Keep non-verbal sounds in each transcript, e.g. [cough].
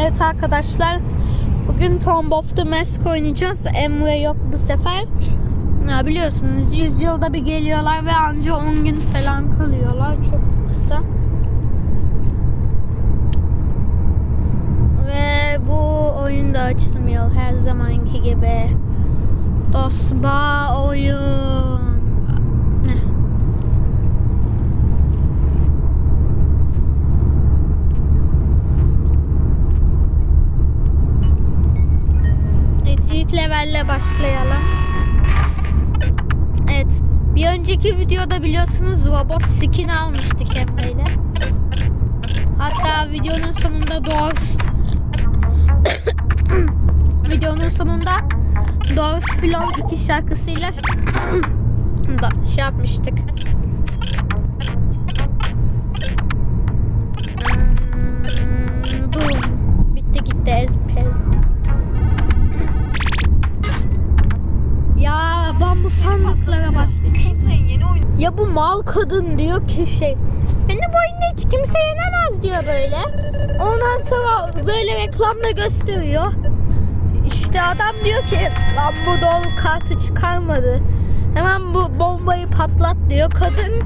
Evet arkadaşlar bugün Tomb of the Mask oynayacağız. Emre yok bu sefer. Ya biliyorsunuz 100 yılda bir geliyorlar ve anca 10 gün falan kalıyorlar. Çok kısa. Ve bu oyun da açılmıyor her zamanki gibi. Dosba oyun. Heh. Evet levelle başlayalım. Evet bir önceki videoda biliyorsunuz robot skin almıştık Emre'yle. Hatta videonun sonunda Doors [coughs] videonun sonunda Doors Flow 2 şarkısıyla [coughs] da şey yapmıştık. Kadın diyor ki şey beni bu oyunda hiç kimse yenemez diyor böyle. Ondan sonra böyle reklamda gösteriyor. İşte adam diyor ki lan bu doğru kartı çıkarmadı. Hemen bu bombayı patlat diyor. Kadın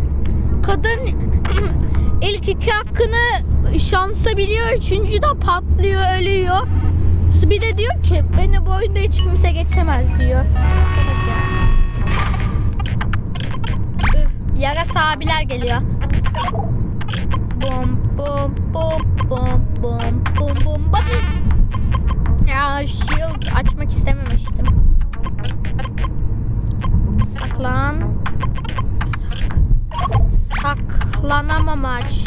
kadın [clears throat] ilk iki hakkını şansa biliyor. Üçüncü de patlıyor ölüyor. Bir de diyor ki beni bu oyunda hiç kimse geçemez diyor. Salak. Üf, Yarasa abiler geliyor. Bum bum bum bum bum bum bum bum. Ya shield açmak istememiştim. Saklan. Sak. Saklanamamaç.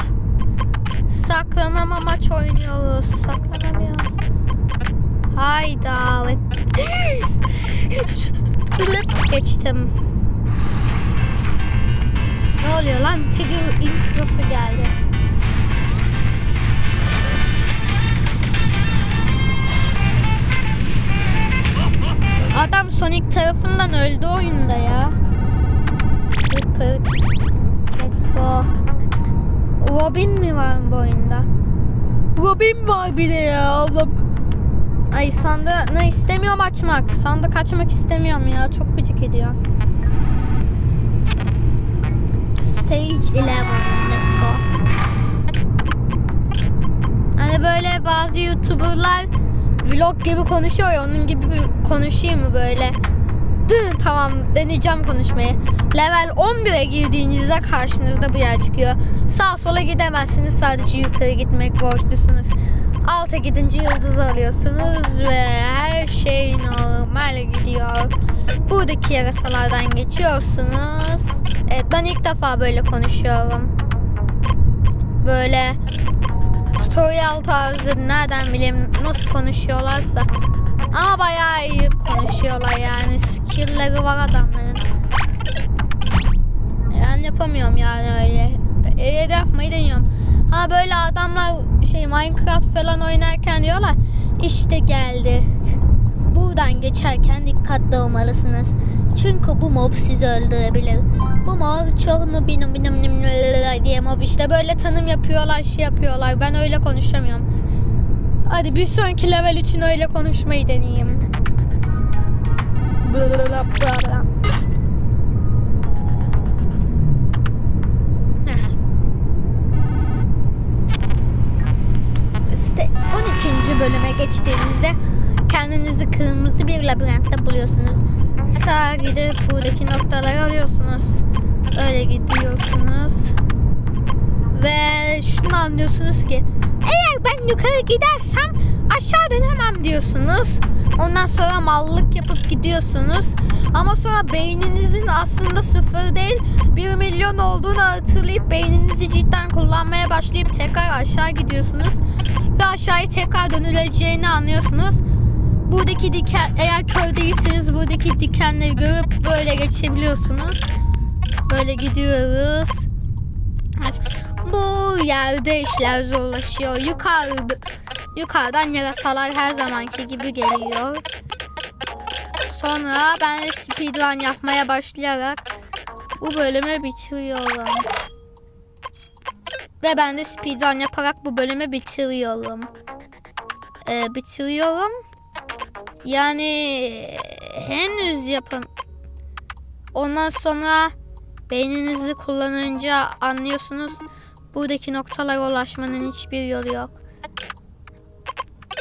Saklanamamaç oynuyoruz. Saklanamıyoruz. Hayda. [gasps] Geçtim. Ne oluyor lan? Figür introsu geldi. Adam Sonic tarafından öldü oyunda ya. Let's go. Robin mi var bu oyunda? Robin var bir de ya. Ay sandığı ne istemiyorum açmak. Sandık açmak istemiyorum ya. Çok gıcık ediyor. Stage 11. Let's go. Hani böyle bazı YouTuber'lar vlog gibi konuşuyor ya onun gibi konuşayım mı böyle? Dı, tamam deneyeceğim konuşmayı. Level 11'e girdiğinizde karşınızda bu yer çıkıyor. Sağ sola gidemezsiniz sadece yukarı gitmek borçlusunuz. Alta gidince yıldız alıyorsunuz ve her şey normal gidiyor. Buradaki yarasalardan geçiyorsunuz. Evet ben ilk defa böyle konuşuyorum. Böyle tutorial tarzı nereden bileyim nasıl konuşuyorlarsa. Ama bayağı iyi konuşuyorlar yani. Skill'leri var adamların. Ben yapamıyorum yani öyle. E, yapmayı deniyorum. Ha böyle adamlar şey Minecraft falan oynarken diyorlar işte geldi. Buradan geçerken dikkatli olmalısınız. Çünkü bu mob sizi öldürebilir. Bu mob çoğunu binim binim diye mob işte böyle tanım yapıyorlar şey yapıyorlar. Ben öyle konuşamıyorum. Hadi bir sonraki level için öyle konuşmayı deneyeyim. Heh. İşte 12. bölüme geçtiğinizde kendinizi kırmızı bir labirentte buluyorsunuz. Sağa gidip buradaki noktaları alıyorsunuz. Öyle gidiyorsunuz. Ve şunu anlıyorsunuz ki eğer ben yukarı gidersem aşağı dönemem diyorsunuz. Ondan sonra mallık yapıp gidiyorsunuz. Ama sonra beyninizin aslında sıfır değil 1 milyon olduğunu hatırlayıp beyninizi cidden kullanmaya başlayıp tekrar aşağı gidiyorsunuz. Ve aşağıya tekrar dönüleceğini anlıyorsunuz. Buradaki diken eğer kör değilseniz buradaki dikenleri görüp böyle geçebiliyorsunuz. Böyle gidiyoruz. Bu yerde işler zorlaşıyor. Yukarıda, yukarıdan yarasalar her zamanki gibi geliyor. Sonra ben de speedrun yapmaya başlayarak bu bölümü bitiriyorum. Ve ben de speedrun yaparak bu bölümü bitiriyorum. e, bitiriyorum. Yani henüz yapım. Ondan sonra beyninizi kullanınca anlıyorsunuz buradaki noktalara ulaşmanın hiçbir yolu yok.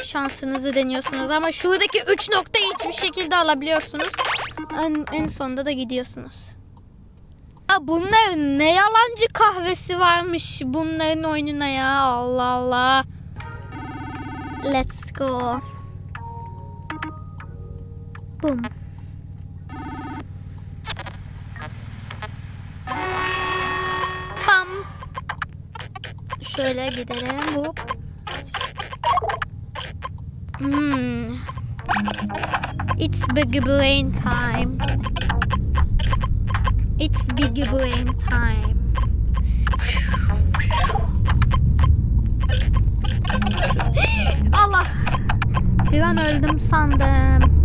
Şansınızı deniyorsunuz ama şuradaki 3 noktayı hiçbir şekilde alabiliyorsunuz. En, en sonunda da gidiyorsunuz. Ya bunların ne yalancı kahvesi varmış bunların oyununa ya Allah Allah. Let's go. Boom. Bam. Şöyle gidelim. Hop. Hmm. It's big brain time. It's big brain time. [gasps] Allah. Bir an öldüm sandım.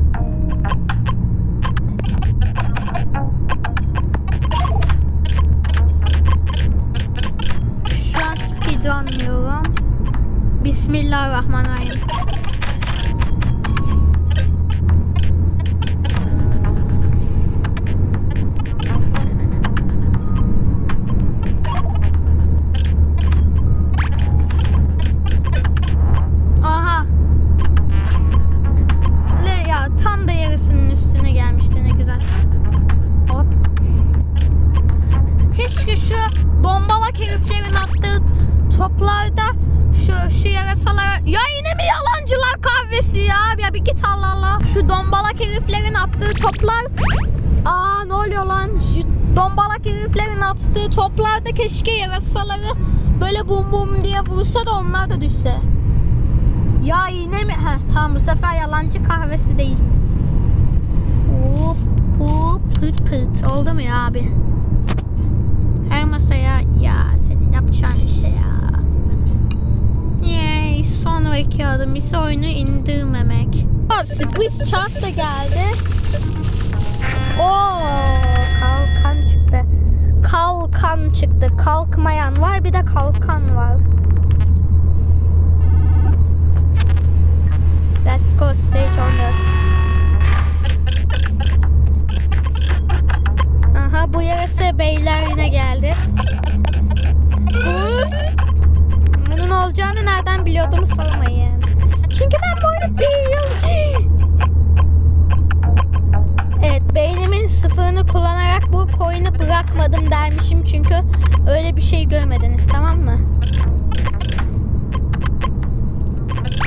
Heh, tamam bu sefer yalancı kahvesi değil hop hop pıt pıt oldu mu ya abi her masaya ya senin yapacağın şey ya. Yay sonraki adım ise oyunu indirmemek. Sürpriz çark da geldi. Oo kalkan çıktı. Kalkan çıktı. Kalkmayan var bir de kalkan var. Let's go stage on that. Aha bu yarısı beyler yine geldi. Bu- Bunun olacağını nereden biliyordum sormayın. Çünkü ben bu oyunu biliyorum. Evet beynimin sıfırını kullanarak bu coin'i bırakmadım dermişim çünkü öyle bir şey görmediniz tamam mı?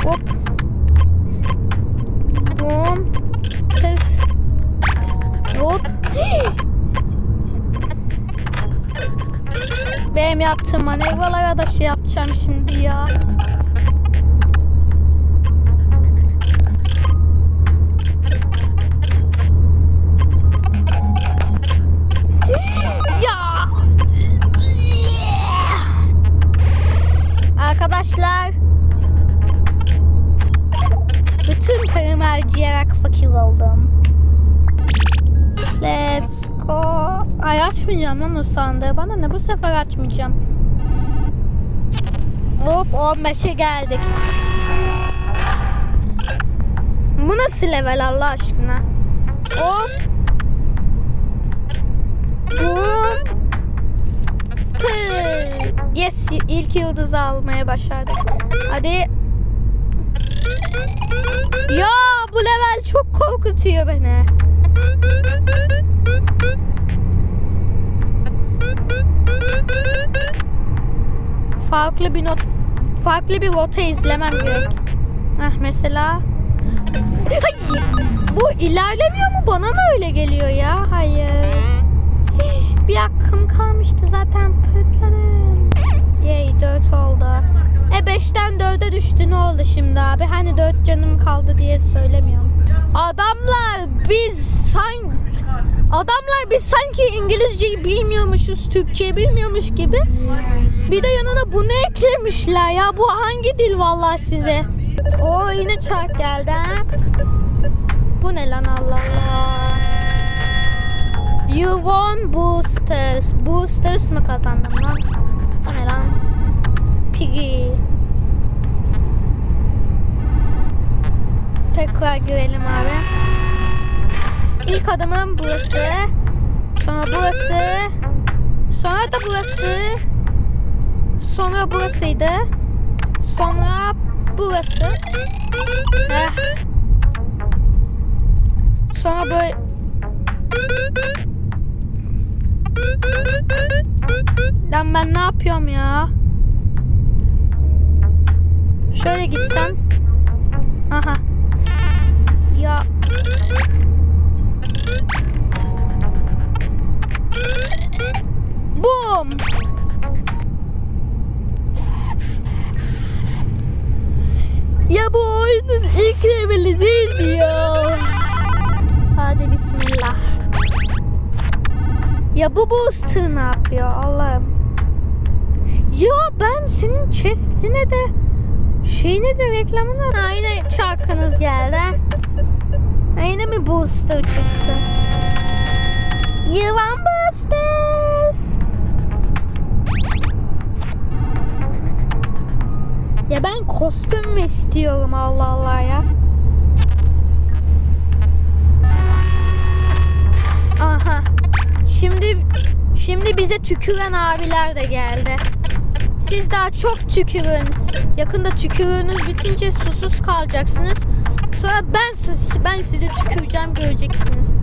Hop. Bum. Kız. Hop. Benim yaptığım manevralara da şey yapacağım şimdi ya. Arkadaşlar. Bütün paramı harcayarak fakir oldum. Let's go. Ay açmayacağım lan o sandığı. Bana ne bu sefer açmayacağım. Hop 15'e geldik. Bu nasıl level Allah aşkına? Hop. Hı. Yes ilk yıldızı almaya başardık. Hadi. Ya bu level çok korkutuyor beni. Farklı bir not farklı bir rota izlemem gerek. Heh, mesela Ay, bu ilerlemiyor mu? Bana mı öyle geliyor ya? Hayır. Bir hakkım kalmıştı zaten pırtladım. Yay 4 oldu. E 5'ten 4'e düştü ne oldu şimdi abi? Hani 4 canım kaldı diye söylemiyorum. Adamlar biz sanki Adamlar biz sanki İngilizceyi bilmiyormuşuz, Türkçeyi bilmiyormuş gibi. Bir de yanına bunu eklemişler ya. Bu hangi dil vallahi size? O yine çark geldi ha. Bu ne lan Allah Allah. You won boosters. Boosters mı kazandım lan? O ne lan? Piggy. Tekrar girelim abi. İlk adımım burası. Sonra burası. Sonra da burası. Sonra burasıydı. Sonra burası. Heh. Sonra böyle Lan ben ne yapıyorum ya? Şöyle gitsem. Aha. Bu booster ne yapıyor Allah'ım? Ya ben senin chestine de şeyine de reklamını ha, yine şarkınız geldi. Ha, yine mi booster çıktı? Yılan boosters. Ya ben kostüm istiyorum Allah Allah ya. Aha. Şimdi şimdi bize tüküren abiler de geldi. Siz daha çok tükürün. Yakında tükürüğünüz bitince susuz kalacaksınız. Sonra ben siz, ben size tüküreceğim göreceksiniz.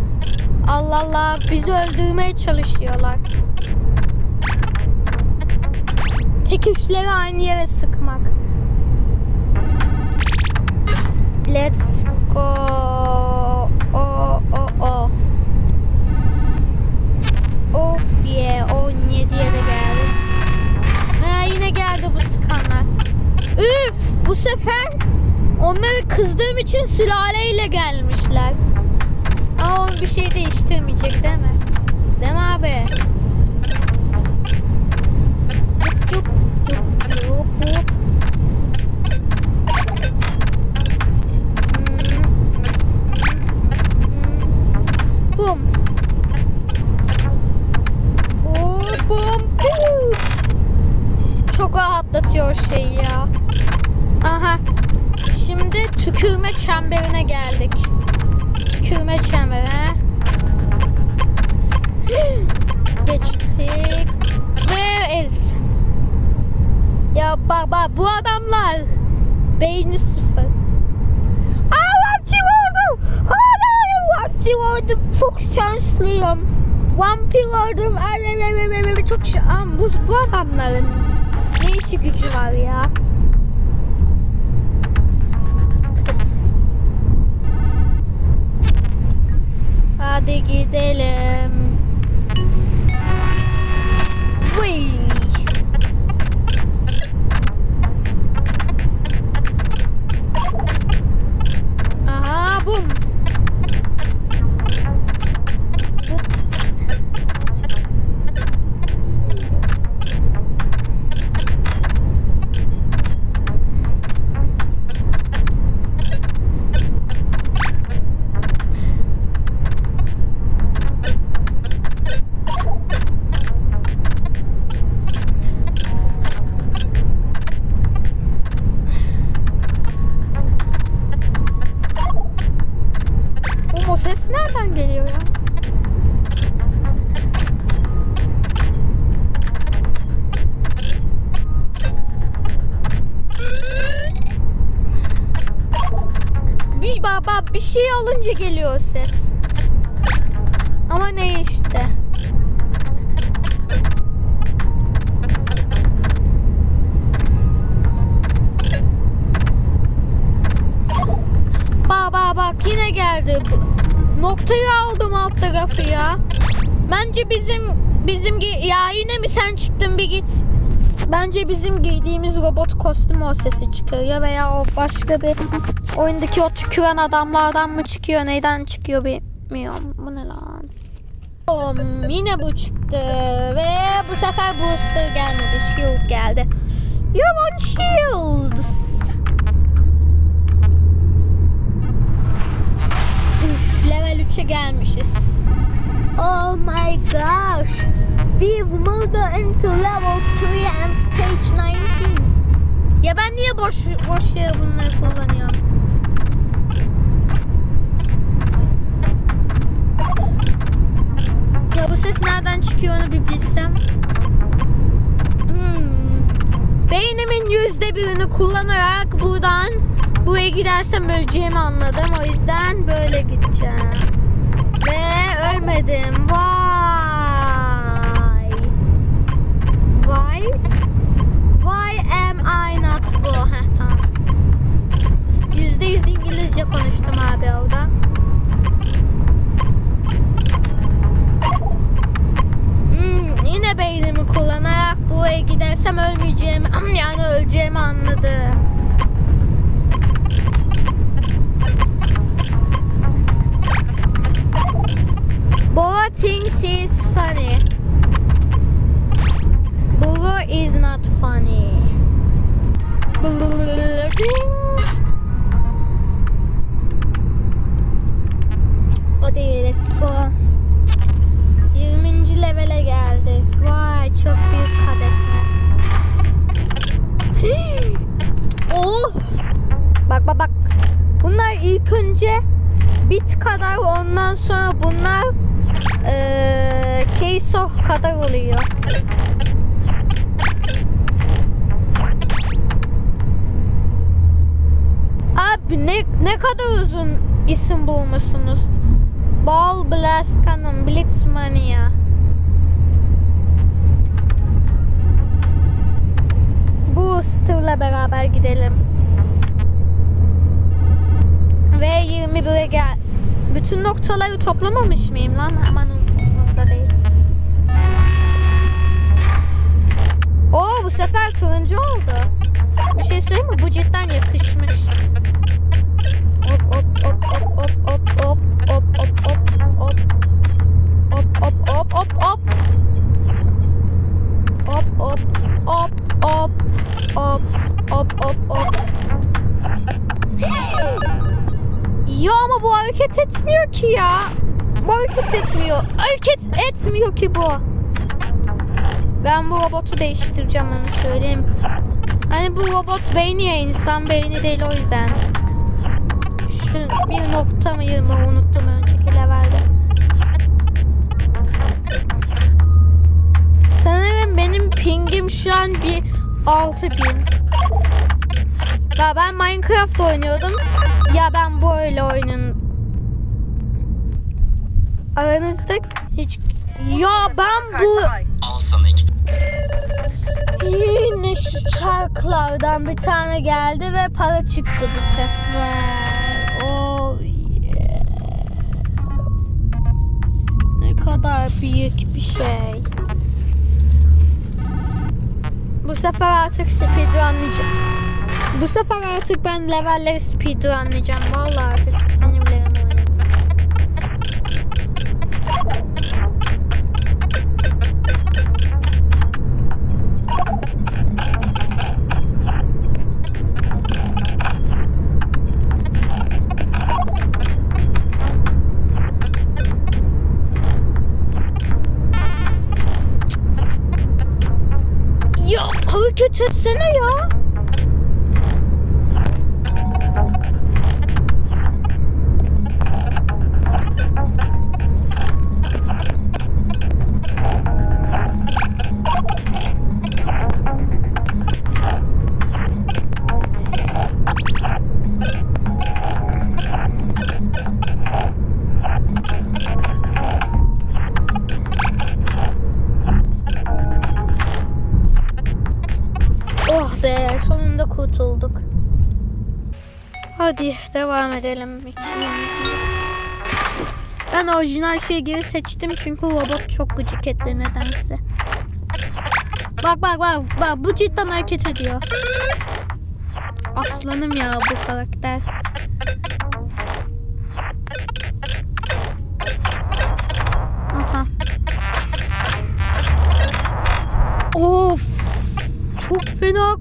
Allah Allah bizi öldürmeye çalışıyorlar. Tek işleri aynı yere sıkmak. Let's go. Oh, oh, oh. Oh yeah. 17'ye de geldi. Ha yine geldi bu sıkanlar. Sefer onları kızdığım için sülaleyle gelmişler. Ama bir şey değiştirmeyecek değil mi? Değil mi abi? Cup cup cup cup. Bum. Oo, bum. Puf. Çok rahatlatıyor şeyi ya. Aha. Şimdi tükürme çemberine geldik. Tükürme çembere. [gasps] Geçtik. Ve ez. Ya bak bak bu adamlar beyni sıfır. Aa vampir oldum. Aa vampir oldum. Çok şanslıyım. Vampir oldum. Ay, ay, ay, ay, ay, Çok şan. Bu, bu adamların ne işi gücü var ya? Hadi Bir şey alınca geliyor ses. Ama ne işte? Baba bak yine geldi. Noktayı aldım alt tarafı ya. Bence bizim bizim ya yine mi sen çıktın bir git. Bence bizim giydiğimiz robot kostümü o sesi çıkarıyor veya o başka bir oyundaki o tüküren adamlardan mı çıkıyor neyden çıkıyor bilmiyorum. Bu ne lan? Bom, yine bu çıktı ve bu sefer booster gelmedi. Shield geldi. Yaman Shields. Üf, level 3'e gelmişiz. Oh my gosh. We've moved into level 3 and Page 19. Ya ben niye boş boş şey bunları kullanıyorum? Ya bu ses nereden çıkıyor onu bir bilsem. Hmm. Beynimin yüzde birini kullanarak buradan buraya gidersem öleceğimi anladım. O yüzden böyle gideceğim. Ve ölmedim. Vay. Vay. Konuştum abi orada. Hmm, yine beynimi kullanarak buraya gidersem ölmeyeceğimi yani öleceğimi anladım. Bora thinks he's funny. Bora is not funny. Hadi let's go. 20. levele geldik. Vay çok büyük kadetme. oh! Bak bak bak. Bunlar ilk önce bit kadar ondan sonra bunlar eee keyso kadar oluyor. Abi ne ne kadar uzun isim bulmuşsunuz. Ball Blast Cannon Blitzmania. Booster'la beraber gidelim. Ve 21'e gel. Bütün noktaları toplamamış mıyım lan? Aman umurumda değil. Oo bu sefer turuncu oldu. Bir şey söyleyeyim mi? Bu cidden yakışmış. Hareket etmiyor. Hareket etmiyor ki bu. Ben bu robotu değiştireceğim onu söyleyeyim. Hani bu robot beyni ya insan beyni değil o yüzden. Şu bir nokta mı unuttum önceki levelde. Sanırım benim pingim şu an bir 6000. Ya ben Minecraft oynuyordum. Ya ben böyle oyunun aranızda hiç ya ben bu Al sana iki Yine şu çarklardan bir tane geldi ve para çıktı bu sefer. Oh yeah. Ne kadar büyük bir şey. Bu sefer artık speedrunlayacağım. Bu sefer artık ben levelleri speedrunlayacağım. Vallahi artık Çözsene ya. Devam edelim. Ben orijinal şeyi geri seçtim çünkü robot çok gıcık etti nedense. Bak bak bak bak bu cidden hareket ediyor. Aslanım ya bu karakter. Aha. Of çok fena.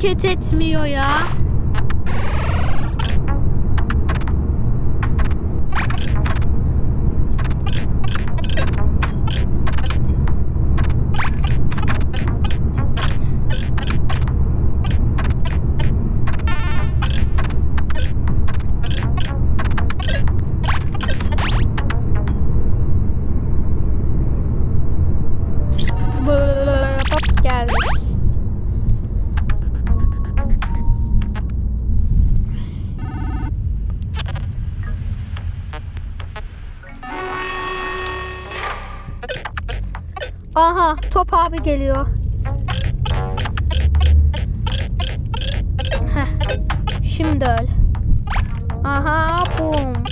Hareket etmiyor ya? Geliyor. Heh, şimdi öl. Aha bum.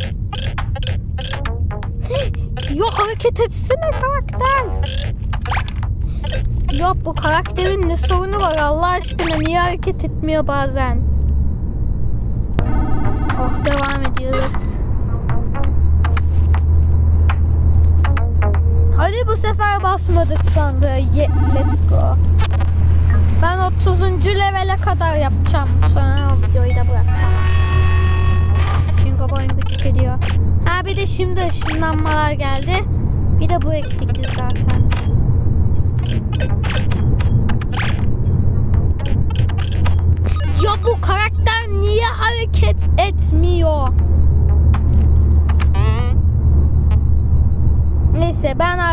Yo hareket etsene karakter. Yok bu karakterin ne sorunu var Allah aşkına niye hareket etmiyor bazen? Oh devam ediyoruz. Hadi bu sefer basmadık sandığı. Ye- let's go. Ben 30. levele kadar yapacağım. Sonra o videoyu da bırakacağım. Çünkü bu oyun gıcık ediyor. Ha bir de şimdi ışınlanmalar geldi. Bir de bu eksikti zaten.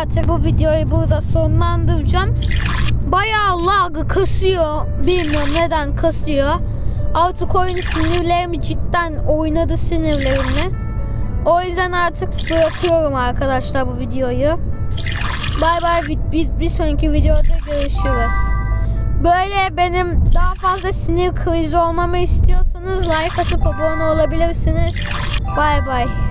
Artık bu videoyu burada sonlandıracağım. Bayağı lag kasıyor. Bilmiyorum neden kasıyor. Artık oyun sinirlerimi cidden oynadı sinirlerimi. O yüzden artık bırakıyorum arkadaşlar bu videoyu. Bay bay bir, bir, bir sonraki videoda görüşürüz. Böyle benim daha fazla sinir krizi olmamı istiyorsanız like atıp abone olabilirsiniz. Bay bay.